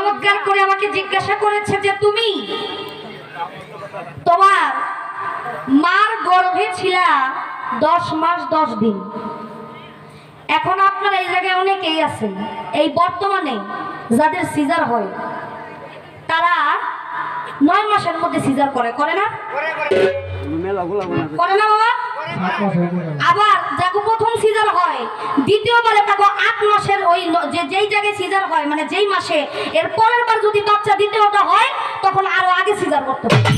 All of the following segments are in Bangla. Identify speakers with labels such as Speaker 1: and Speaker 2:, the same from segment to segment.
Speaker 1: চমৎকার করে আমাকে জিজ্ঞাসা করেছে যে তুমি তোমার মার গর্ভে ছিলা দশ মাস দশ দিন। এখন আপনার এই জায়গায় অনেকেই আছেন এই বর্তমানে যাদের সিজার হয় তারা নয় মাসের মধ্যে সিজার করে করে না? করে না বাবা? আবার যাকে প্রথম সিজার হয় দ্বিতীয়বারে তাকে আট মাসের ওই যে যেই জায়গায় সিজার হয় মানে যেই মাসে এর পরের বার যদি বাচ্চা দ্বিতীয়টা হয় তখন আরও আগে সিজার করতে হবে।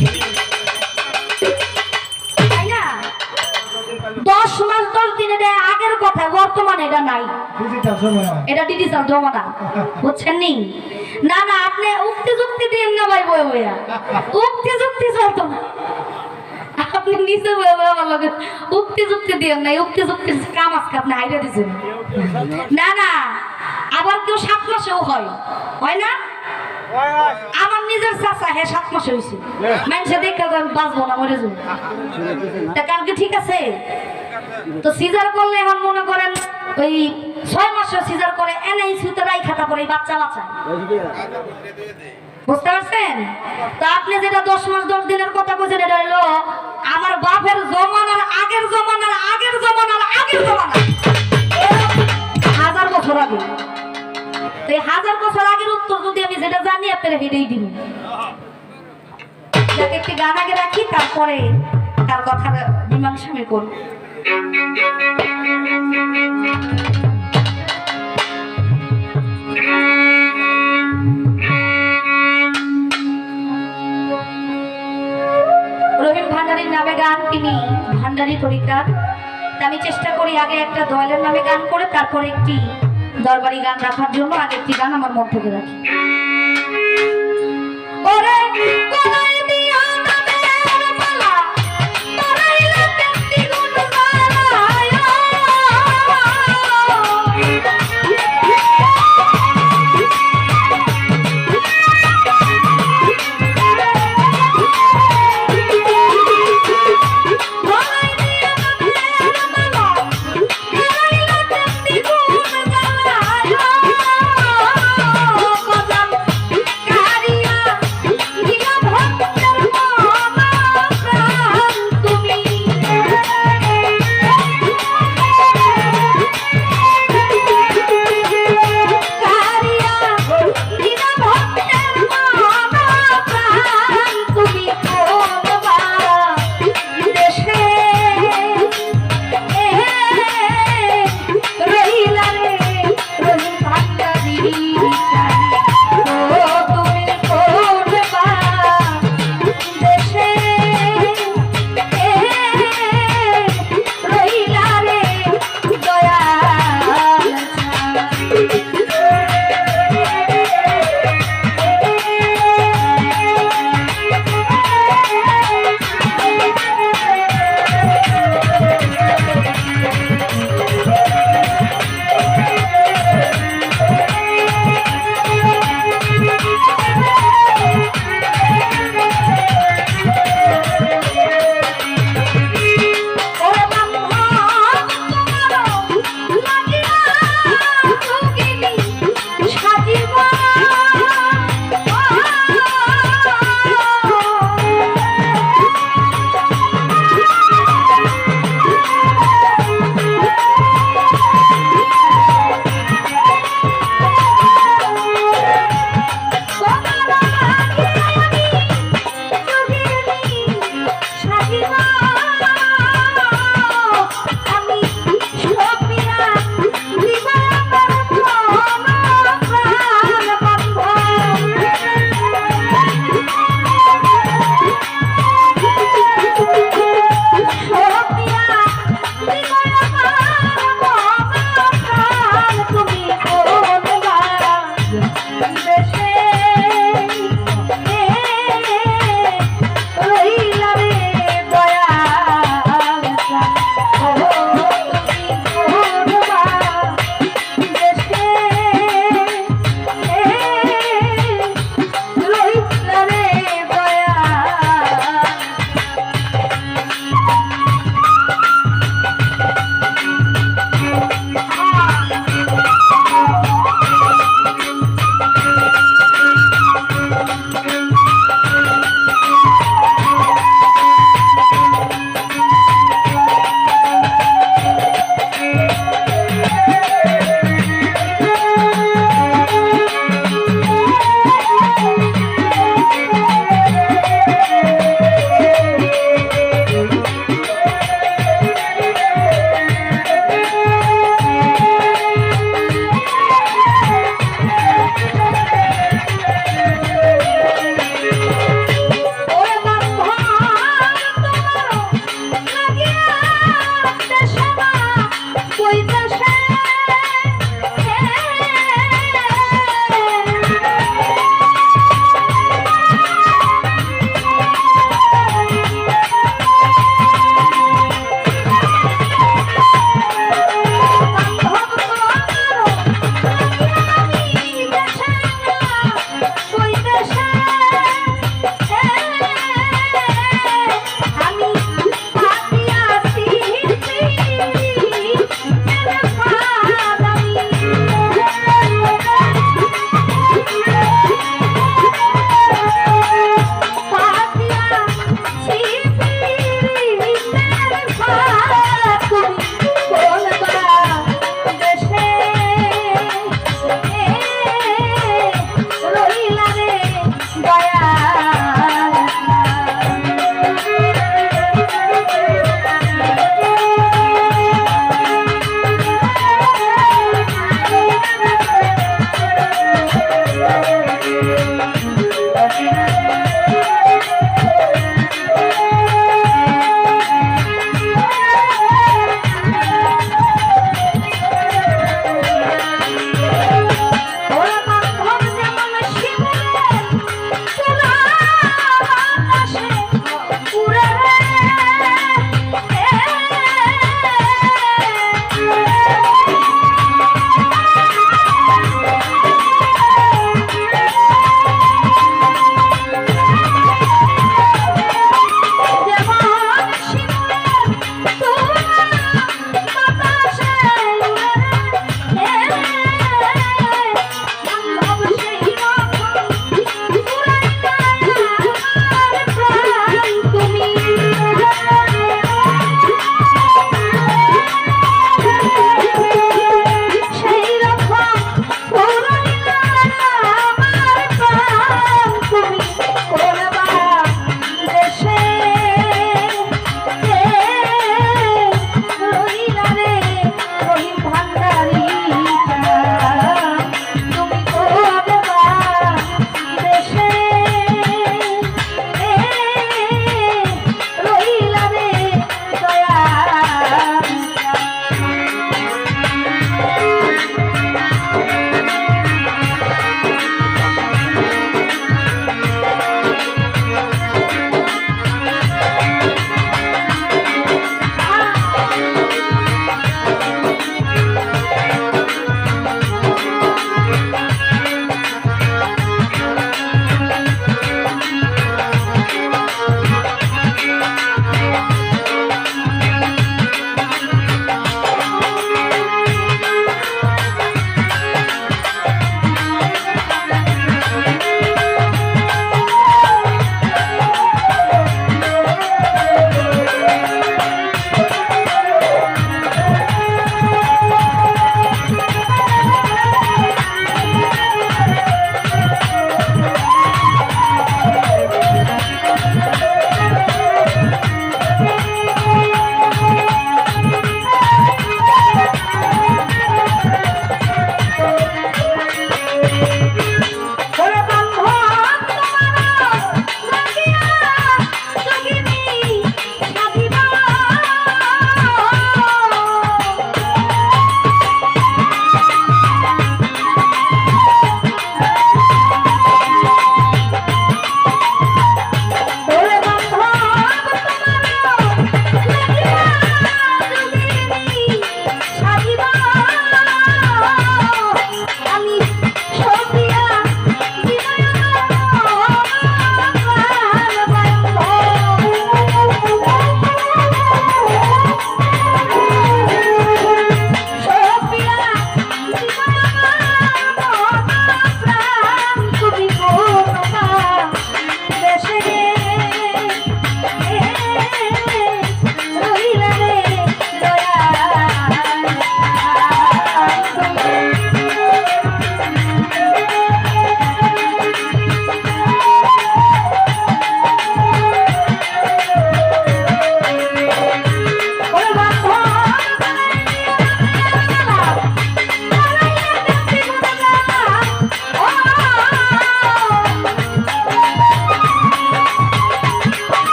Speaker 1: তাই না? দশ মাস দশ দিন এটা আগের কথা বর্তমানে এটা নাই। এটা ডিজিটাল জমানা বুঝছেন নি? না না আপনি উক্তি যুক্তি দিয়ে না ভাই বয়ে বইয়া। উক্তি যুক্তি চলতো আপনি বয়ে লগে যুক্তি দিয়ে নাই, উক্তি যুক্তির কাম আজকে আপনি হাইরে দিয়েছেন। না না, আবার কেউ সাত মাসেও হয়। হয় না? আমার নিজের চাচা হ্যাঁ সাত মাসে হয়েছে। মানুষে দেখে আমি বাঁচবো না, মরে যাব। তা কালকে ঠিক আছে? তো সিজার করলে এখন মনে করেন ওই ছয় মাসে সিজার করে এনে সুতো রাই খাতা পরে বাচ্চা বাচ্চা বুঝতে পারছেন? তো আপনি যেটা দশ মাস, দশ দিনের কথা বলছেন, এটা হলো আমার বাপের জমানার আগের জমানার আগের জমানার আগের জমানা। হাজার বছর আগে। তো এই হাজার বছর আগের উত্তর যদি আমি যেটা জানি, আপনারা হেঁটেই দিন। যাকে, একটি গান আগে রাখি, তারপরে তার কথা মীমাংসা করব। নামে গান, তিনি ভান্ডারি তরিকার আমি চেষ্টা করি আগে একটা দয়ালের নামে গান করে, তারপর একটি দরবারি গান রাখার জন্য, আগে একটি গান আমার থেকে রাখি। ওরে!